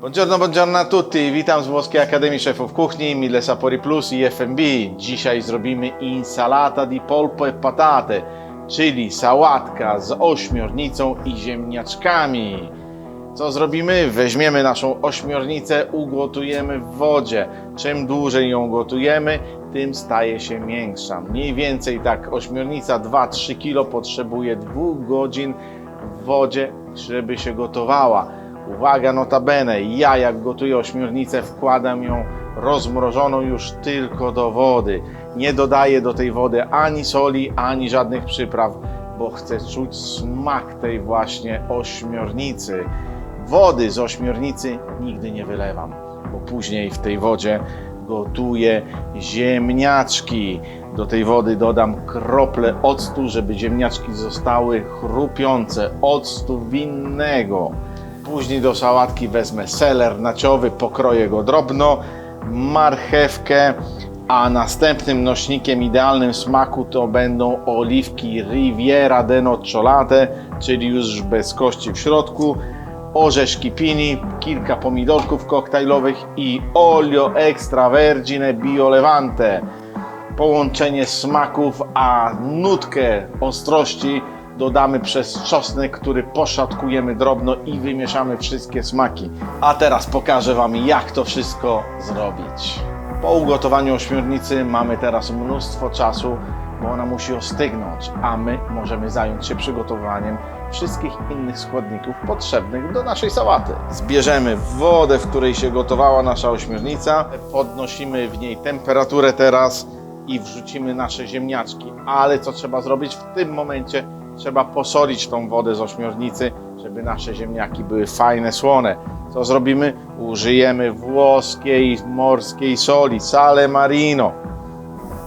Buongiorno, buongiorno a tutti, witam z Włoskiej Akademii Szefów Kuchni, Mille Sapori Plus i FMB. Dzisiaj zrobimy insalata di polpo e patate, czyli sałatka z ośmiornicą i ziemniaczkami. Co zrobimy? Weźmiemy naszą ośmiornicę, ugotujemy w wodzie. Czym dłużej ją gotujemy, tym staje się miększa. Mniej więcej tak ośmiornica 2-3 kg potrzebuje 2 godzin w wodzie, żeby się gotowała. Uwaga, notabene, ja jak gotuję ośmiornicę, wkładam ją rozmrożoną już tylko do wody. Nie dodaję do tej wody ani soli, ani żadnych przypraw, bo chcę czuć smak tej właśnie ośmiornicy. Wody z ośmiornicy nigdy nie wylewam, bo później w tej wodzie gotuję ziemniaczki. Do tej wody dodam krople octu, żeby ziemniaczki zostały chrupiące, octu winnego. Później do sałatki wezmę seler naciowy, pokroję go drobno, marchewkę, a następnym nośnikiem idealnym smaku to będą oliwki Riviera de Nocciolate, czyli już bez kości w środku, orzeszki pini, kilka pomidorków koktajlowych i olio extravergine bio levante. Połączenie smaków, a nutkę ostrości dodamy przez czosnek, który poszatkujemy drobno i wymieszamy wszystkie smaki. A teraz pokażę Wam, jak to wszystko zrobić. Po ugotowaniu ośmiornicy mamy teraz mnóstwo czasu, bo ona musi ostygnąć, a my możemy zająć się przygotowaniem wszystkich innych składników potrzebnych do naszej sałaty. Zbierzemy wodę, w której się gotowała nasza ośmiornica, podnosimy w niej temperaturę teraz i wrzucimy nasze ziemniaczki. Ale co trzeba zrobić w tym momencie? Trzeba posolić tą wodę z ośmiornicy, żeby nasze ziemniaki były fajne, słone. Co zrobimy? Użyjemy włoskiej morskiej soli, sale marino.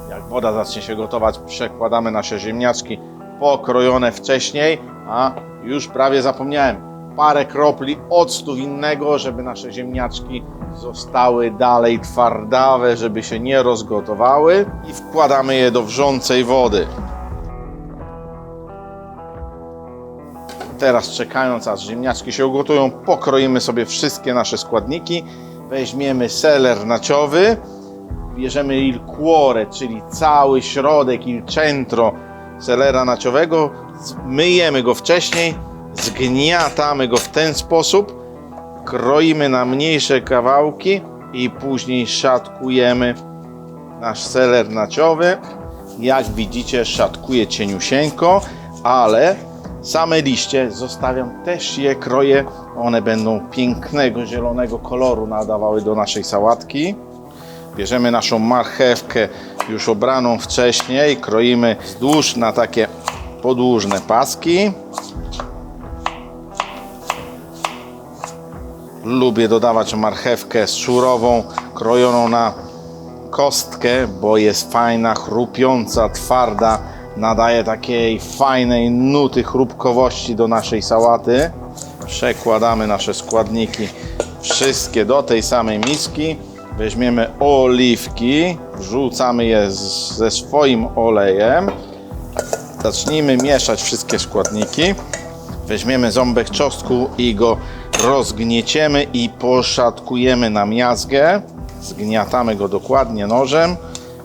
Jak woda zacznie się gotować, przekładamy nasze ziemniaczki pokrojone wcześniej, a już prawie zapomniałem, parę kropli octu winnego, żeby nasze ziemniaczki zostały dalej twardawe, żeby się nie rozgotowały i wkładamy je do wrzącej wody. Teraz czekając, aż ziemniaczki się ugotują, pokroimy sobie wszystkie nasze składniki. Weźmiemy seler naciowy, bierzemy il cuore, czyli cały środek, il centro selera naciowego, myjemy go wcześniej, zgniatamy go w ten sposób, kroimy na mniejsze kawałki i później szatkujemy nasz seler naciowy. Jak widzicie, szatkuję cieniusieńko, ale same liście zostawiam, też je kroję. One będą pięknego zielonego koloru nadawały do naszej sałatki. Bierzemy naszą marchewkę już obraną wcześniej, kroimy wzdłuż na takie podłużne paski. Lubię dodawać marchewkę surową, krojoną na kostkę, bo jest fajna, chrupiąca, twarda. Nadaje takiej fajnej nuty chrupkowości do naszej sałaty. Przekładamy nasze składniki wszystkie do tej samej miski. Weźmiemy oliwki, wrzucamy je z, ze swoim olejem. Zacznijmy mieszać wszystkie składniki. Weźmiemy ząbek czosnku i go rozgnieciemy i poszatkujemy na miazgę. Zgniatamy go dokładnie nożem.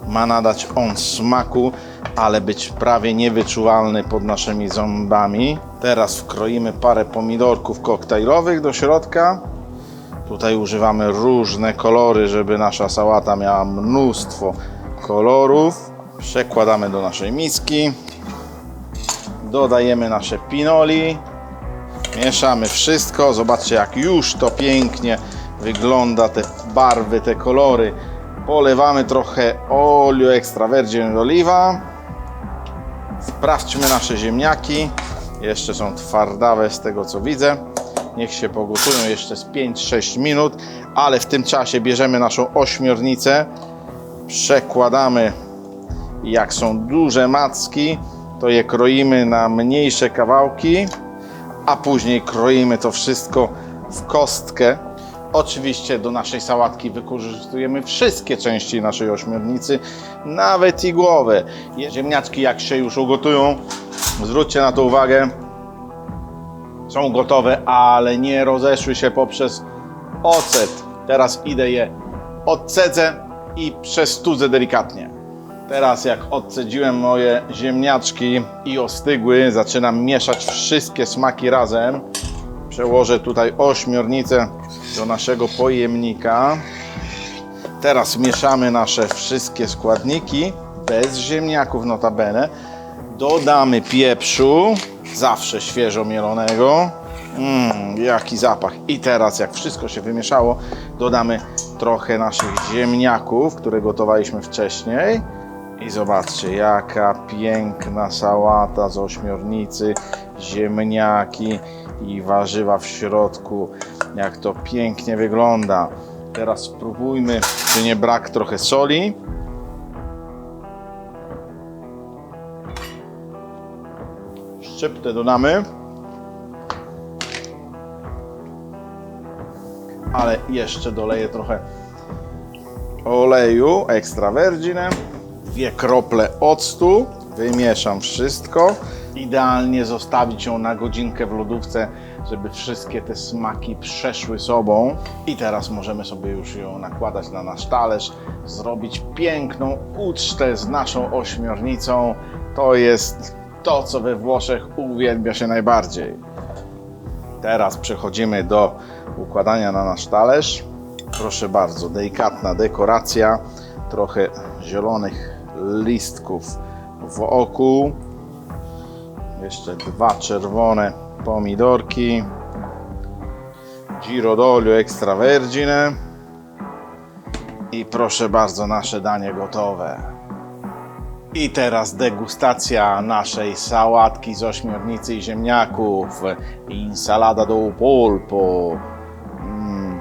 Ma nadać on smaku, ale być prawie niewyczuwalny pod naszymi zębami. Teraz wkroimy parę pomidorków koktajlowych do środka. Tutaj używamy różne kolory, żeby nasza sałata miała mnóstwo kolorów. Przekładamy do naszej miski. Dodajemy nasze pinoli. Mieszamy wszystko. Zobaczcie, jak już to pięknie wygląda, te barwy, te kolory. Polewamy trochę olio extravergine oliva. Sprawdźmy nasze ziemniaki. Jeszcze są twardawe z tego co widzę. Niech się pogotują jeszcze z 5-6 minut, ale w tym czasie bierzemy naszą ośmiornicę, przekładamy, jak są duże macki, to je kroimy na mniejsze kawałki, a później kroimy to wszystko w kostkę. Oczywiście do naszej sałatki wykorzystujemy wszystkie części naszej ośmiornicy, nawet i głowę. Ziemniaczki jak się już ugotują, zwróćcie na to uwagę, są gotowe, ale nie rozeszły się poprzez ocet. Teraz idę je odcedzę i przestudzę delikatnie. Teraz jak odcedziłem moje ziemniaczki i ostygły, zaczynam mieszać wszystkie smaki razem. Przełożę tutaj ośmiornicę do naszego pojemnika. Teraz mieszamy nasze wszystkie składniki, bez ziemniaków notabene. Dodamy pieprzu, zawsze świeżo mielonego. Mmm, jaki zapach. I teraz jak wszystko się wymieszało, dodamy trochę naszych ziemniaków, które gotowaliśmy wcześniej. I zobaczcie, jaka piękna sałata z ośmiornicy, ziemniaki i warzywa w środku. Jak to pięknie wygląda. Teraz spróbujmy, czy nie brak trochę soli. Szczyptę dodamy. Ale jeszcze doleję trochę oleju extra virgine, dwie krople octu, wymieszam wszystko. Idealnie zostawić ją na godzinkę w lodówce, żeby wszystkie te smaki przeszły sobą. I teraz możemy sobie już ją nakładać na nasz talerz, zrobić piękną ucztę z naszą ośmiornicą. To jest to, co we Włoszech uwielbia się najbardziej. Teraz przechodzimy do układania na nasz talerz. Proszę bardzo, delikatna dekoracja, trochę zielonych listków wokół. Jeszcze dwa czerwone pomidorki. Giro d'olio extravergine. I proszę bardzo, nasze danie gotowe. I teraz degustacja naszej sałatki z ośmiornicy i ziemniaków. Insalada do polpo. Mm.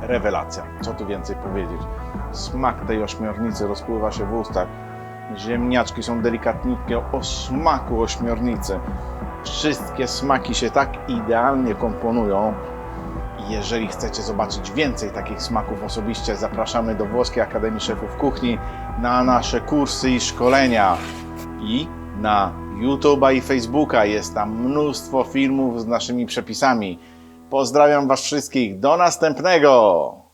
Rewelacja. Co tu więcej powiedzieć? Smak tej ośmiornicy rozpływa się w ustach. Ziemniaczki są delikatniutkie o smaku ośmiornicy. Wszystkie smaki się tak idealnie komponują. Jeżeli chcecie zobaczyć więcej takich smaków osobiście, zapraszamy do Włoskiej Akademii Szefów Kuchni na nasze kursy i szkolenia. I na YouTube'a i Facebooka jest tam mnóstwo filmów z naszymi przepisami. Pozdrawiam Was wszystkich. Do następnego!